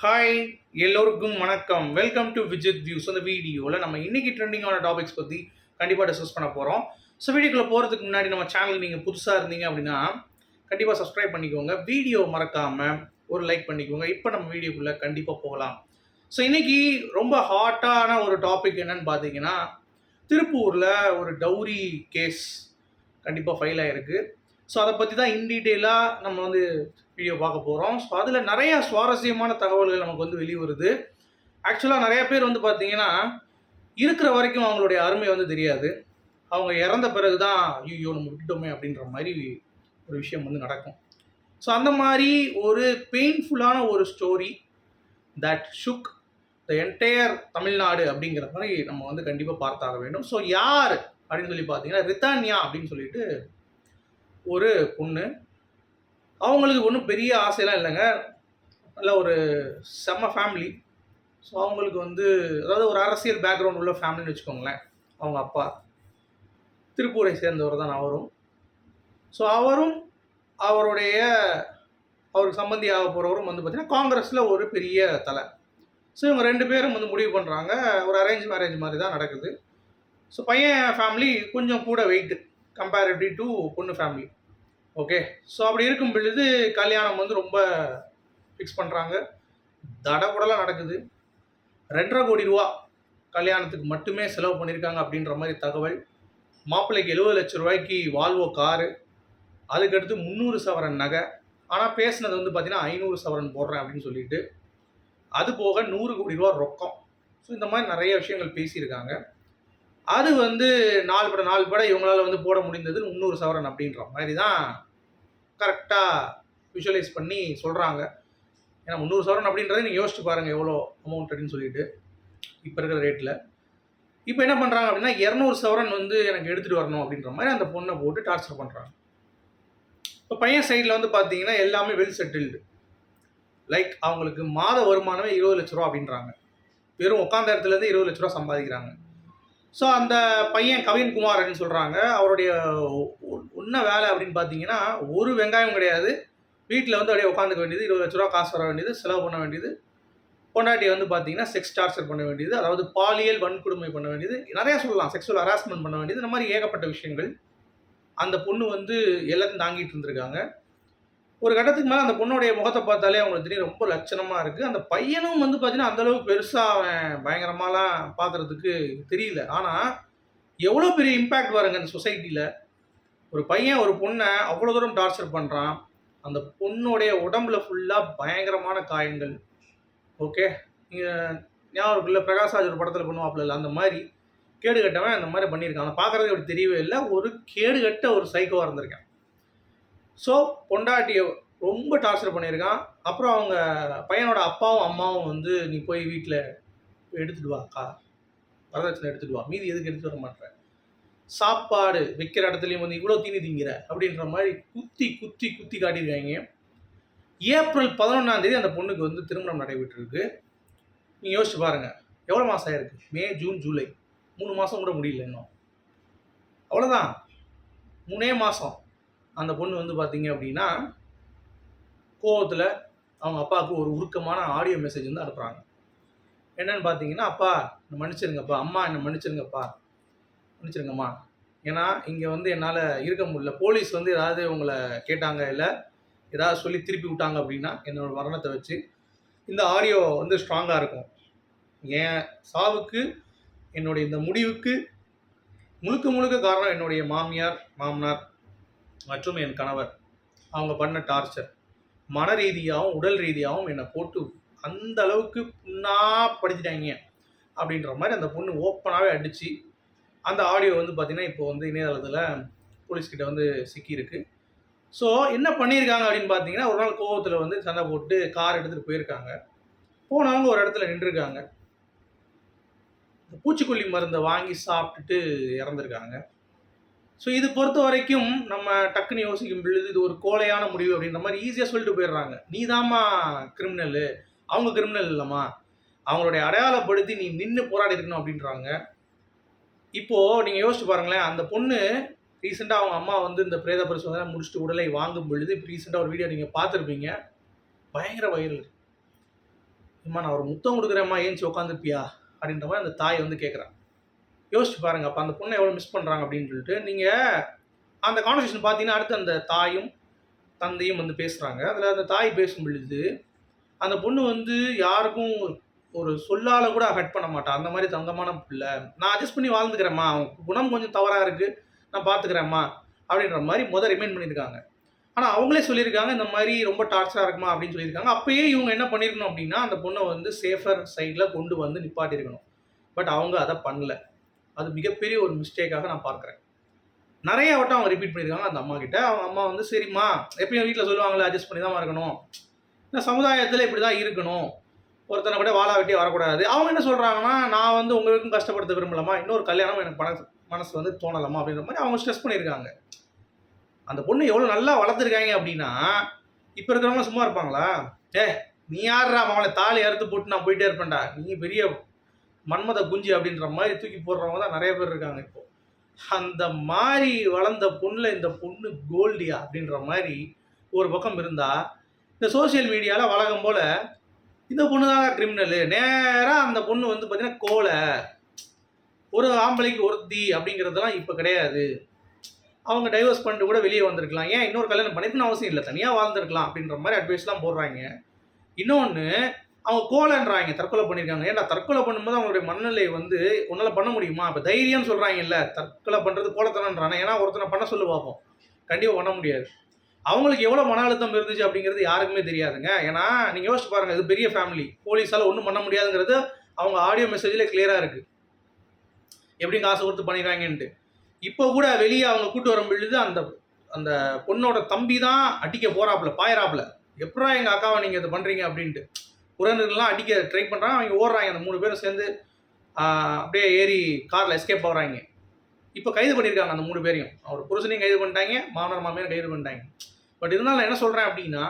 Hi எல்லோருக்கும் வணக்கம். Welcome to Vijith views அந்த வீடியோவில் நம்ம இன்னைக்கு ட்ரெண்டிங்கான டாபிக்ஸ் பற்றி கண்டிப்பாக டிஸ்கஸ் பண்ண போகிறோம் ஸோ வீடியோக்குள்ளே போகிறதுக்கு முன்னாடி நம்ம சேனல் நீங்கள் புதுசாக இருந்தீங்க அப்படின்னா கண்டிப்பாக சப்ஸ்கிரைப் பண்ணிக்கோங்க. வீடியோ மறக்காமல் ஒரு லைக் பண்ணிக்கோங்க. இப்போ நம்ம வீடியோக்குள்ளே கண்டிப்பாக போகலாம். ஸோ இன்னைக்கு ரொம்ப ஹாட்டான ஒரு டாபிக் என்னன்னு பார்த்தீங்கன்னா திருப்பூரில் ஒரு டௌரி கேஸ் கண்டிப்பாக ஃபைல் ஆகிருக்கு ஸோ அதை பற்றி தான் இன் டீட்டெயிலாக நம்ம வந்து வீடியோ பார்க்க போகிறோம் ஸோ அதில் நிறையா சுவாரஸ்யமான தகவல்கள் நமக்கு வந்து வெளிவருது. ஆக்சுவலாக நிறையா பேர் வந்து பார்த்தீங்கன்னா இருக்கிற வரைக்கும் அவங்களுடைய அருமை வந்து தெரியாது. அவங்க இறந்த பிறகு தான் ஐயோ நம்ம விட்டுட்டோமே அப்படின்ற மாதிரி ஒரு விஷயம் வந்து நடக்கும். ஸோ அந்த மாதிரி ஒரு பெயின்ஃபுல்லான ஒரு story that shook the entire Tamil Nadu அப்படிங்கிற மாதிரி நம்ம வந்து கண்டிப்பாக பார்த்தாக வேண்டும். ஸோ யார் அப்படின்னு சொல்லி பார்த்தீங்கன்னா ரித்தானியா அப்படின்னு சொல்லிட்டு ஒரு பொண்ணு அவங்களுக்கு ஒன்றும் பெரிய ஆசையெல்லாம் இல்லைங்க. நல்ல ஒரு செம்ம ஃபேமிலி ஸோ அவங்களுக்கு வந்து அதாவது ஒரு அரசியல் பேக்ரவுண்ட் உள்ள ஃபேமிலின்னு வச்சுக்கோங்களேன். அவங்க அப்பா. திருப்பூரை சேர்ந்தவர் தான் அவரும். ஸோ அவரும் அவருடைய அவருக்கு சம்பந்தி ஆக போகிறவரும் வந்து பார்த்திங்கன்னா காங்கிரஸில் ஒரு பெரிய தலை. ஸோ இவங்க ரெண்டு பேரும் வந்து முடிவு பண்ணுறாங்க ஒரு அரேஞ்ச் மேரேஜ் மாதிரி தான் நடக்குது. ஸோ பையன் ஃபேமிலி கொஞ்சம் கூட வெயிட்டு கம்பேரிட்டிவ் டு பொண்ணு ஃபேமிலி ஓகே. ஸோ அப்படி இருக்கும் பொழுது கல்யாணம் வந்து ரொம்ப ஃபிக்ஸ் பண்ணுறாங்க தடபுடலாக நடக்குது. ரெண்டரை கோடி ரூபா கல்யாணத்துக்கு மட்டுமே செலவு பண்ணியிருக்காங்க அப்படின்ற மாதிரி தகவல். மாப்பிள்ளைக்கு எழுபது லட்ச ரூபாய்க்கு வால்வோ காரு அதுக்கடுத்து முந்நூறு சவரன் நகை. ஆனால் பேசுனது வந்து பார்த்தீங்கன்னா ஐநூறு சவரன் போடுறேன் அப்படின்னு சொல்லிட்டு. அது போக நூறு கோடி ரூபா ரொக்கம். ஸோ இந்த மாதிரி நிறைய விஷயங்கள் பேசியிருக்காங்க. அது வந்து நாலு பட நாலு பட இவங்களால் வந்து போட முடிந்தது முந்நூறு சவரன் அப்படின்ற மாதிரி தான் கரெக்டாக விஷுவலைஸ் பண்ணி சொல்கிறாங்க ஏன்னா முந்நூறு சவரன் அப்படின்றத நீங்கள் யோசிச்சு பாருங்கள் எவ்வளோ அமௌண்ட் அப்படின்னு சொல்லிட்டு. இப்போ இருக்கிற ரேட்டில் இப்போ என்ன பண்ணுறாங்க அப்படின்னா இரநூறு சவரன் வந்து எனக்கு எடுத்துகிட்டு வரணும் அப்படின்ற மாதிரி அந்த பொண்ணை போட்டு டார்ச்சர் பண்ணுறாங்க இப்போ பையன் சைடில் வந்து பார்த்தீங்கன்னா எல்லாமே வெல் செட்டில்டு லைக் அவங்களுக்கு மாத வருமானமே இருபது லட்ச ரூபா அப்படின்றாங்க. வெறும் உட்காந்த இடத்துலேருந்து இருபது லட்ச ரூபா சம்பாதிக்கிறாங்க. ஸோ அந்த பையன் கவின் குமார் அப்படின்னு சொல்கிறாங்க அவருடைய உன்ன வேலை அப்படின்னு பார்த்தீங்கன்னா ஒரு வெங்காயம் கிடையாது. வீட்டில் வந்து அப்படியே உட்காந்துக்க வேண்டியது இருபது லட்ச ரூபா காசு வர வேண்டியது செலவு பண்ண வேண்டியது. பொண்டாட்டியை வந்து பார்த்தீங்கன்னா செக்ஸ் டார்ச்சர் பண்ண வேண்டியது அதாவது பாலியல் வன்கொடுமை பண்ண வேண்டியது. நிறைய சொல்லலாம் செக்ஸுவல் ஹராஸ்மெண்ட் பண்ண வேண்டியது இந்த மாதிரி ஏகப்பட்ட விஷயங்கள். அந்த பொண்ணு வந்து எல்லாத்தையும் தாங்கிட்டு இருந்திருக்காங்க. ஒரு கட்டத்துக்கு மேலே அந்த பொண்ணுடைய முகத்தை பார்த்தாலே அவங்களுக்கு தெரியும் ரொம்ப லட்சணமாக இருக்குது அந்த பையனும் வந்து பார்த்தீங்கன்னா அந்தளவுக்கு பெருசாக அவன் பயங்கரமாலாம் பார்க்குறதுக்கு தெரியல. ஆனால் எவ்வளோ பெரிய இம்பேக்ட் வருங்க அந்த சொசைட்டியில் ஒரு பையன் ஒரு பொண்ணை அவ்வளோ தூரம் டார்ச்சர் பண்ணுறான் அந்த பொண்ணுடைய உடம்புல ஃபுல்லாக பயங்கரமான காயங்கள். ஓகே நீங்கள் ஞாபகம் இருக்குல்ல பிரகாஷ்ராஜ் ஒரு படத்தில் பண்ணுவாப்புல அந்த மாதிரி. கேடு கட்டவன் அந்த மாதிரி பண்ணியிருக்கான். அவனை பார்க்குறதுக்கு அப்படி தெரியவே இல்லை. ஒரு கேடு கட்ட ஒரு சைக்கோவாக இருந்திருக்கேன். ஸோ பொண்டாட்டியை ரொம்ப டார்ச்சர் பண்ணியிருக்கான். அப்புறம் அவங்க பையனோட அப்பாவும் அம்மாவும் வந்து நீ போய் வீட்டில் எடுத்துகிட்டு வா வரதட்சணை எடுத்துகிட்டு வா. மீதி எதுக்கு எடுத்துகிட்டு வர மாட்டேன் சாப்பாடு வைக்கிற இடத்துலையும் வந்து இவ்வளோ தீனி திங்கிற? அப்படின்ற மாதிரி குத்தி குத்தி குத்தி காட்டியிருக்காங்க. ஏப்ரல் பதினொன்றாம் தேதி அந்த பொண்ணுக்கு வந்து திருமணம் நடைபெற்றிருக்கு. நீங்கள் யோசிச்சு பாருங்கள் எவ்வளோ மாதம் ஆயிருக்கு? May June July. மூணு மாதம் கூட முடியல இன்னும். அவ்வளோதான் மூணே மாதம் அந்த பொண்ணு வந்து பார்த்தீங்க அப்படின்னா கோவத்தில் அவங்க அப்பாவுக்கு ஒரு உருக்கமான ஆடியோ மெசேஜ் வந்து அனுப்புகிறாங்க என்னன்னு பார்த்தீங்கன்னா அப்பா என்னை மன்னிச்சிருங்கப்பா. அம்மா என்னை மன்னிச்சிருங்கப்பா. மன்னிச்சிருங்கம்மா. ஏன்னா இங்கே வந்து என்னால் இருக்க முடியல. போலீஸ் வந்து ஏதாவது உங்களை கேட்டாங்க இல்லை ஏதாவது சொல்லி திருப்பி விட்டாங்க அப்படின்னா என்னோடய மரணத்தை வச்சு இந்த ஆடியோ வந்து ஸ்ட்ராங்காக இருக்கும். என் சாவுக்கு என்னுடைய இந்த முடிவுக்கு முழுக்க முழுக்க காரணம் என்னுடைய மாமியார் மாமனார் மற்றும் என் கணவர். அவங்க பண்ண டார்ச்சர் மன ரீதியாகவும் உடல் ரீதியாகவும் என்னை போட்டு அந்த அளவுக்கு புண்ணாப்படுத்திட்டாங்க அப்படின்ற மாதிரி அந்த பொண்ணு ஓப்பனாகவே அடித்து அந்த ஆடியோ வந்து பார்த்திங்கன்னா இப்போ வந்து இணையதளத்தில் போலீஸ்கிட்ட வந்து சிக்கியிருக்கு. ஸோ என்ன பண்ணியிருக்காங்க அப்படின்னு பார்த்தீங்கன்னா ஒரு நாள் கோவத்தில் வந்து சண்டை போட்டு கார் எடுத்துகிட்டு போயிருக்காங்க. போனவங்க ஒரு இடத்துல நின்றுருக்காங்க. பூச்சிக்கொல்லி மருந்தை வாங்கி சாப்பிட்டுட்டு இறந்துருக்காங்க. ஸோ இது பொறுத்த வரைக்கும் நம்ம டக்குன்னு யோசிக்கும் பொழுது இது ஒரு கோலையான முடிவு அப்படின்ற மாதிரி ஈஸியாக சொல்லிட்டு போயிடுறாங்க. நீ தாம்மா கிரிமினலு அவங்க கிரிமினல் இல்லைம்மா. அவங்களுடைய அடையாளப்படுத்தி நீ நின்று போராடி இருக்கணும் அப்படின்றாங்க. இப்போது நீங்கள் யோசிச்சு பாருங்களேன் அந்த பொண்ணு ரீசெண்டாக அவங்க அம்மா வந்து இந்த பிரேத பரிசோதனை முடிச்சுட்டு உடலை வாங்கும் பொழுது இப்போ ரீசெண்டாக ஒரு வீடியோ நீங்கள் பார்த்துருப்பீங்க. பயங்கர வைரல் அம்மா நான் ஒரு முத்தம் கொடுக்குறேம்மா ஏஞ்சி உட்காந்துருப்பியா அப்படின்ற மாதிரி அந்த தாய் வந்து கேட்குறான் யோசிச்சு பாருங்க அப்போ அந்த பொண்ணை எவ்வளோ மிஸ் பண்ணுறாங்க அப்படின்னு சொல்லிட்டு நீங்கள் அந்த கான்வர்சேஷன் பார்த்தீங்கன்னா அடுத்து அந்த தாயும் தந்தையும் வந்து பேசுகிறாங்க அதில் அந்த தாய் பேசும் பொழுது அந்த பொண்ணு வந்து யாருக்கும் ஒரு சொல்லால கூட ஹட் பண்ண மாட்டான் அந்த மாதிரி தங்கமான பிள்ளை. நான் அட்ஜஸ்ட் பண்ணி வாழ்ந்துக்கிறேம்மா. அவன் குணம் கொஞ்சம் தவறாக இருக்குது நான் பார்த்துக்கிறேம்மா. அப்படின்ற மாதிரி முதல் ரிமைண்ட் பண்ணியிருக்காங்க. ஆனால் அவங்களே சொல்லியிருக்காங்க இந்த மாதிரி ரொம்ப டார்ச்சராக இருக்குமா அப்படின்னு சொல்லியிருக்காங்க. அப்பயே இவங்க என்ன பண்ணியிருக்கணும் அப்படின்னா அந்த பொண்ணை வந்து சேஃபர் சைடில் கொண்டு வந்து நிப்பாட்டியிருக்கணும். பட் அவங்க அதை பண்ணல. அது மிகப்பெரிய ஒரு மிஸ்டேக்காக நான் பார்க்குறேன். நிறைய வட்டம் அவங்க ரிப்பீட் பண்ணியிருக்காங்க அந்த அம்மா கிட்ட. அவங்க அம்மா வந்து சரிம்மா எப்பயும் வீட்டில் சொல்லுவாங்களே அட்ஜஸ்ட் பண்ணி தான் இருக்கணும். இந்த சமுதாயத்தில் இப்படி தான் இருக்கணும். ஒருத்தனை கூட வாழா வெட்டி வரக்கூடாது. அவங்க என்ன சொல்கிறாங்கன்னா நான் வந்து உங்களுக்கும் கஷ்டப்படுத்த விரும்பலாமா இன்னொரு கல்யாணம் எனக்கு மனசு மனசு வந்து தோணலாமா அப்படின்ற மாதிரி அவங்க ஸ்ட்ரெஸ் பண்ணியிருக்காங்க. அந்த பொண்ணு எவ்வளோ நல்லா வளர்த்துருக்காங்க அப்படின்னா இப்போ இருக்கிறவங்க சும்மா இருப்பாங்களா? ஏ நீ யாருடா அவங்கள தாலி அறுத்து போட்டு நான் போயிட்டே இருப்பேன்டா. நீ பெரிய மன்மத குஞ்சு அப்படின்ற மாதிரி தூக்கி போடுறவங்க தான் நிறைய பேர் இருக்காங்க இப்போ. அந்த மாதிரி வளர்ந்த பொண்ணில் இந்த பொண்ணு கோல்டியா அப்படின்ற மாதிரி ஒரு பக்கம் இருந்தால் இந்த சோஷியல் மீடியாவில் வழக்கம் போல் இந்த பொண்ணு தான் கிரிமினலு நேராக அந்த பொண்ணு வந்து பார்த்தீங்கன்னா கோலை ஒரு ஆம்பளைக்கு ஒருத்தி அப்படிங்கிறதெல்லாம் இப்போ கிடையாது. அவங்க டைவர்ஸ் பண்ணிட்டு கூட வெளியே வந்திருக்கலாம். ஏன் இன்னொரு கல்யாணம் பண்ணிக்கணும் அவசியம் இல்லை. தனியாக வாழ்ந்துருக்கலாம் அப்படின்ற மாதிரி அட்வைஸ்லாம் போடுறாங்க. இன்னொன்று அவங்க கோலன்றாங்க தற்கொலை பண்ணியிருக்காங்க ஏன்னா தற்கொலை பண்ணும்போது அவங்களுடைய மனநிலை வந்து உன்னால் பண்ண முடியுமா? இப்போ தைரியம் சொல்கிறாங்கல்ல தற்கொலை பண்ணுறது கோலத்தனன்றாங்க ஏன்னா ஒருத்தனை பண்ண சொல்லு பார்ப்போம் கண்டிப்பாக பண்ண முடியாது. அவங்களுக்கு எவ்வளோ மன அழுத்தம் இருந்துச்சு அப்படிங்கிறது யாருக்குமே தெரியாதுங்க. ஏன்னா நீங்கள் யோசிச்சு பாருங்கள் இது பெரிய ஃபேமிலி போலீஸால் ஒன்றும் பண்ண முடியாதுங்கிறது அவங்க ஆடியோ மெசேஜில் கிளியராக இருக்குது எப்படி காசு கொடுத்து பண்ணிடுறாங்கன்ட்டு. இப்போ கூட வெளியே அவங்க கூட்டு வரும் பொழுது அந்த அந்த பொண்ணோட தம்பி தான் அடிக்க போகிறாப்புல பாயிறாப்புல. எப்படா எங்கள் அக்காவை நீங்கள் இது பண்ணுறீங்க அப்படின்ட்டு. உறவினர்கள்லாம் அடிக்க ட்ரை பண்ணுறாங்க அவங்க ஓடுறாங்க. அந்த மூணு பேரும் சேர்ந்து அப்படியே ஏறி காரில் எஸ்கேப் ஆகுறாங்க. இப்போ கைது பண்ணியிருக்காங்க அந்த மூணு பேரையும். அவர் புருஷனையும் கைது பண்ணிட்டாங்க. மாமனார் மாமியார் கைது பண்ணிட்டாங்க. பட் இருந்தாலும் நான் என்ன சொல்கிறேன் அப்படின்னா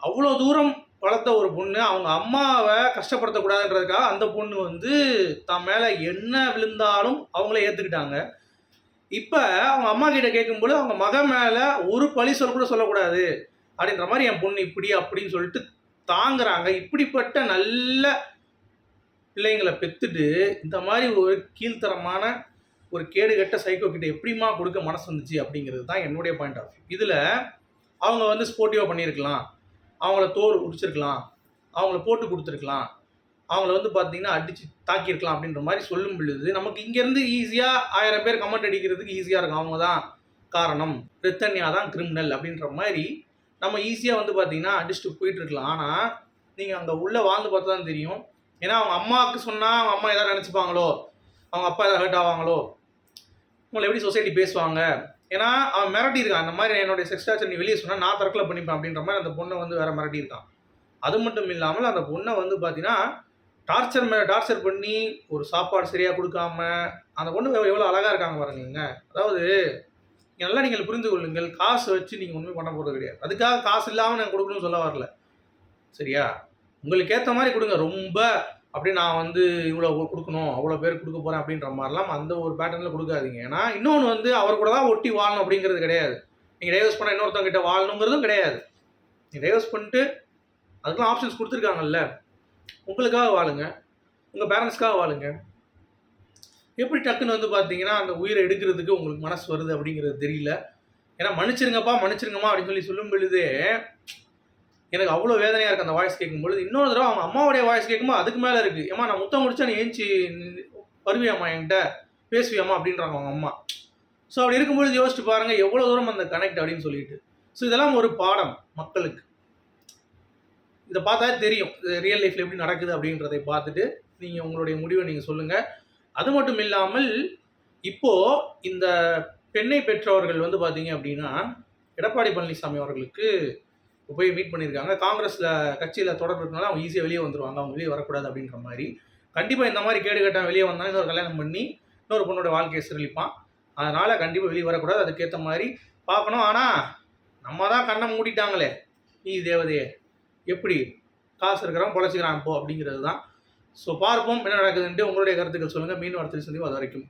அவ்வளோ தூரம் வளர்த்த ஒரு பொண்ணு அவங்க அம்மாவை கஷ்டப்படுத்தக்கூடாதுன்றதுக்காக அந்த பொண்ணு வந்து தான் மேலே என்ன விழுந்தாலும் அவங்களே ஏற்றுக்கிட்டாங்க இப்போ அவங்க அம்மா கிட்ட கேட்கும்போது அவங்க மகன் மேலே ஒரு பழி சொல்ல கூட சொல்லக்கூடாது. அப்படின்ற மாதிரி என் பொண்ணு இப்படி அப்படின்னு சொல்லிட்டு தாங்குறாங்க. இப்படிப்பட்ட நல்ல பிள்ளைங்களை பெற்றுட்டு இந்த மாதிரி ஒரு கீழ்த்தரமான ஒரு கேடுகட்ட சைக்கோ கிட்ட எப்படிமா கொடுக்க மனசு வந்துச்சு அப்படிங்கிறது தான் என்னுடைய பாயிண்ட் ஆஃப் வியூ இதில் அவங்க வந்து ஸ்போர்ட்டிவாக பண்ணியிருக்கலாம். அவங்கள தோல் உடிச்சிருக்கலாம் அவங்கள போட்டு கொடுத்துருக்கலாம். அவங்கள வந்து பார்த்தீங்கன்னா அடித்து தாக்கியிருக்கலாம் அப்படின்ற மாதிரி சொல்லும் பொழுது நமக்கு இங்கேருந்து ஈஸியாக ஆயிரம் பேர் கமெண்ட் அடிக்கிறதுக்கு ஈஸியாக இருக்கும். அவங்க தான் காரணம். பிரித்தன்யா தான் கிரிமினல் அப்படின்ற மாதிரி நம்ம ஈஸியாக வந்து பார்த்தீங்கன்னா அடிச்சுட்டு போயிட்டு இருக்கலாம். ஆனால் நீங்கள் அங்கே உள்ளே வாழ்ந்து பார்த்தா தான் தெரியும். ஏன்னா அவங்க அம்மாவுக்கு சொன்னால் அவங்க அம்மா எதாவது நினச்சிப்பாங்களோ? அவங்க அப்பா எதாவது ஹர்ட் ஆவாங்களோ? உங்களை எப்படி சொசைட்டி பேசுவாங்க? ஏன்னா அவன் மிரட்டி இருக்கான். அந்த மாதிரி என்னுடைய செக்ஸ் டார்ச்சர் நீ வெளியே சொன்னால் நான் தற்கொலை பண்ணிப்பேன் அப்படின்ற மாதிரி அந்த பொண்ணை வந்து வேற மிரட்டி இருக்கான். அது மட்டும் இல்லாமல் அந்த பொண்ணை வந்து பார்த்தீங்கன்னா டார்ச்சர் மேலே டார்ச்சர் பண்ணி ஒரு சாப்பாடு சரியாக கொடுக்காம அந்த பொண்ணு எவ்வளோ அழகாக இருக்காங்க பாருங்க அதாவது நல்லா நீங்கள் புரிந்து கொள்ளுங்கள். காசு வச்சு நீங்கள் ஒன்றுமே பண்ண போகிறது கிடையாது. அதுக்காக காசு இல்லாமல் நான் கொடுக்கணும்னு சொல்ல வரல. சரியா? உங்களுக்கு ஏற்ற மாதிரி கொடுங்க. ரொம்ப அப்படி நான் வந்து இவ்வளோ கொடுக்கணும் அவ்வளோ பேர் கொடுக்க போகிறேன் அப்படின்ற மாதிரிலாம் அந்த ஒரு பேட்டர்னில் கொடுக்காதீங்க. ஏன்னா இன்னொன்று வந்து அவர் கூட தான் ஒட்டி வாழணும் அப்படிங்கிறது கிடையாது. நீங்கள் டைவர்ஸ் பண்ண இன்னொருத்தவங்கிட்ட வாழணுங்கிறதும் கிடையாது. நீங்கள் டைவர்ஸ் பண்ணிட்டு அதுக்கெல்லாம் ஆப்ஷன்ஸ் கொடுத்துருக்காங்கல்ல. உங்களுக்காக வாழுங்க. உங்கள் பேரண்ட்ஸ்க்காக வாழுங்க. எப்படி டக்குன்னு வந்து பார்த்தீங்கன்னா அந்த உயிரை எடுக்கிறதுக்கு உங்களுக்கு மனசு வருது அப்படிங்கிறது தெரியல. ஏன்னா மன்னிச்சிருங்கப்பா மன்னிச்சிருங்கம்மா அப்படின்னு சொல்லி சொல்லும் பொழுதே எனக்கு அவ்வளோ வேதனையாக இருக்குது அந்த வாய்ஸ் கேட்கும் பொழுது இன்னொரு தடவை அவங்க அம்மாவுடைய வாய்ஸ் கேட்கும்போது அதுக்கு மேலே இருக்குது ஏமா நான் முத்தம் முடிச்சா நீ ஏஞ்சி வருவியாம்மா என்கிட்ட? பேசுவியாம்மா? அப்படின்றாங்க அவங்க அம்மா. ஸோ அப்படி இருக்கும்பொழுது யோசிச்சு பாருங்கள் எவ்வளோ தூரம் அந்த கனெக்ட் அப்படின்னு சொல்லிட்டு. ஸோ இதெல்லாம் ஒரு பாடம் மக்களுக்கு. இதை பார்த்தா தெரியும் ரியல் லைஃப்பில் எப்படி நடக்குது அப்படின்றதை பார்த்துட்டு நீங்கள் உங்களுடைய முடிவை நீங்கள் சொல்லுங்கள் அது மட்டும் இல்லாமல் இப்போ இந்த பெண்ணை பெற்றவர்கள் வந்து பார்த்தீங்க அப்படின்னா எடப்பாடி பழனிசாமி அவர்களுக்கு போய் மீட் பண்ணியிருக்காங்க. காங்கிரஸில் கட்சியில் தொடர்பு இருக்கனால அவங்க ஈஸியாக வெளியே வந்துருவாங்க. அவங்க வெளியே வரக்கூடாது அப்படின்ற மாதிரி. கண்டிப்பாக இந்த மாதிரி கேடு கட்டான் வெளியே வந்தாலும் இன்னொரு கல்யாணம் பண்ணி இன்னொரு பொண்ணோட வாழ்க்கையை சிரளிப்பான் அதனால் கண்டிப்பாக வெளியே வரக்கூடாது. அதுக்கேற்ற மாதிரி பார்க்கணும். ஆனால் நம்ம தான் கண்ணை மூடிட்டாங்களே. நீ தேவதையே எப்படி? காசு இருக்கிறவன் பொழைச்சிக்கிறான் போ அப்படிங்கிறது தான் ஸோ பார்ப்போம் என்ன நடக்குதுன்ட்டு உங்களுடைய கருத்துக்கள் சொல்லுங்கள் மீன் வார்த்தை சந்திப்பு அது வரைக்கும்.